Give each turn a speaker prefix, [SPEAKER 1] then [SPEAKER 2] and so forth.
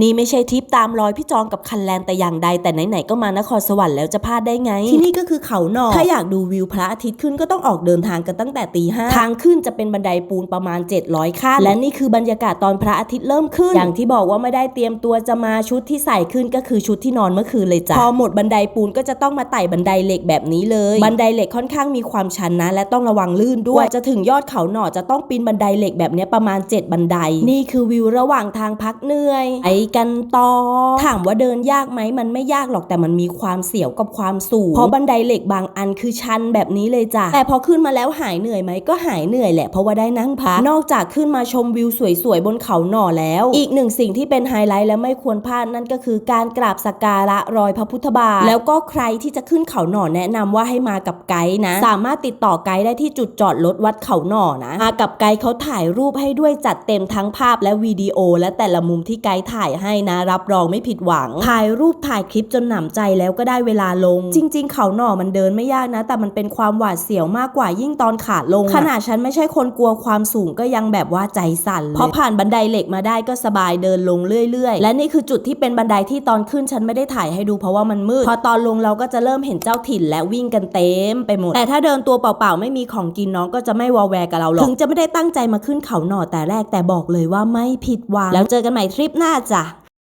[SPEAKER 1] นี่ไม่ใช่ทริปตามรอยพี่จองกับคันแลนแต่อย่างใดแต่ไหนๆก็มานครสวรรค์แล้วจะพลาดได้ไง ที่นี่ก็คือเขาหนอถ้าอยากดูวิวพระอาทิตย์ขึ้นก็ต้องออกเดินทางกันตั้งแต่ตีห้าทางขึ้นจะเป็นบันไดปูนประมาณ 700ขั้นและนี่คือบรรยากาศตอนพระอาทิตย์เริ่มขึ้น อย่างที่บอกว่าไม่ได้เตรียมตัวจะมาชุดที่ใส่ขึ้นก็คือชุดที่นอนเมื่อคืนเลยจ้ะพอหมดบันไดปูนก็จะต้องมาไต่บันไดเหล็กแบบนี้เลย บันไดเหล็กค่อนข้างมีความชันนะ และต้องระวังลื่นด้วยกว่าจะถึงยอดเขาหนอจะต้องปีนบันไดเหล็กแบบเนี้ยประมาณ 7 บันได นี่คือวิวระหว่างทางพักเหนื่อยไปกันต่อ ถามว่าเดินยากไหมมันไม่ยากหรอกแต่มันมีความเสียวกับความสูง เพราะบันไดเหล็กบางอันคือชันแบบนี้เลยจ้ะแต่พอขึ้นมาแล้วหายเหนื่อยไหมก็หายเหนื่อยแหละเพราะว่าได้นั่งพักนอกจากขึ้นมาชมวิวสวยๆบนเขาหน่อแล้ว อีกหนึ่งสิ่งที่เป็นไฮไลท์และไม่ควรพลาดนั่นก็คือการกราบสักการะรอยพระพุทธบาทแล้วก็ใครที่จะขึ้นเขาหน่อแนะนำว่าให้มากับไกด์นะ สามารถติดต่อไกด์ได้ที่จุดจอดรถวัดเขาหน่อนะมากับไกด์เขาถ่ายรูปให้ด้วยจัดเต็มทั้งภาพและวิดีโอ และแต่ละมุมที่ไกด์ถ่ายให้นะรับรองไม่ผิดหวัง ถ่ายรูปถ่ายคลิปจนหนำใจแล้วก็ได้เวลาลง จริง ๆ เขาหน่อมันเดินไม่ยากนะ แต่มันเป็นความหวาดเสียวมากกว่ายิ่งตอนขาลง ขนาดฉันไม่ใช่คนกลัวความสูงก็ยังแบบว่าใจสั่นเลยพอผ่านบันไดเหล็กมาได้ก็สบายเดินลงเรื่อย ๆ และนี่คือจุดที่เป็นบันไดที่ตอนขึ้นฉันไม่ได้ถ่ายให้ดูเพราะว่ามันมืด พอตอนลงเราก็จะเริ่มเห็นเจ้าถิ่นและวิ่งกันเต็มไปหมด แต่ถ้าเดินตัวเปล่าๆไม่มีของกินน้องก็จะไม่วอแวร์กับเราหรอก ถึงจะไม่ได้ตั้งใจมาขึ้นเขาหน่อแต่แรกแต่บอกเลยว่าไม่ผิดหวัง แล้วเจอกันใหม่ทริปหน้าจ้ะ